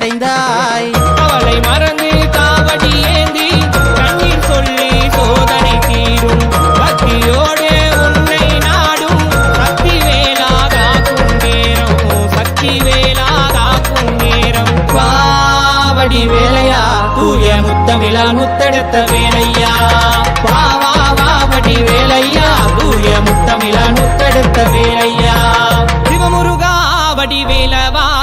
அடைந்தாய் அவளை மறந்து காவடி ஏந்தி கண்ணீர் சொல்லி சோதனை தீரும். பக்தியோடு உன்னை நாடும் சக்தி வேலாகாக்கும் நேரம். சக்தி வேலாகாக்கும் நேரம். பாவடி வேலையா? தூய முத்தமிழா முத்தெடுத்த வேலையா? வா வா வாவடி வேலையா? தூய முத்தமிழா முத்தெடுத்த வேலையா? சிவமுருகா வடி வேலவா?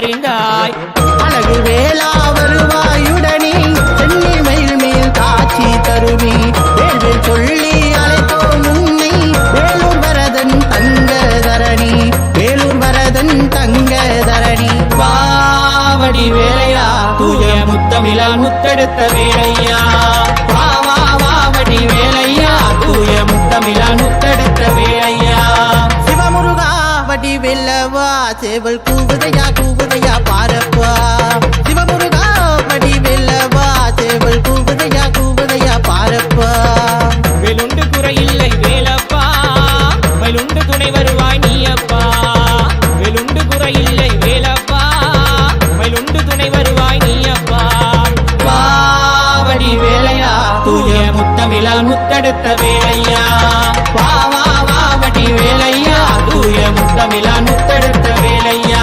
அறிந்தாய். அழகு வேளா வருவாயுடனே சென்னி மயில் மேல் காட்சி தருவி. வேள்வேல் சொல்லி அழைத்தோம் உன்னை வேலூர் வரதன் தங்க தரணி வேலூர் வரதன் தங்க தரணி பாவடி வேலையா தூய முத்தமிழா முத்தெடுத்த வேலையா. வா வேலையா தூய முத்தமிழா முத்தெடுத்த வேலையா. சிவமுருகா வடி வெல்லவா சேவல் கூவுதையா கூவுதையா அடுத்த வேலையா? வா வா வா வடி வேலையா? தூய முத்தமிழா முத்தெடுத்த வேலையா?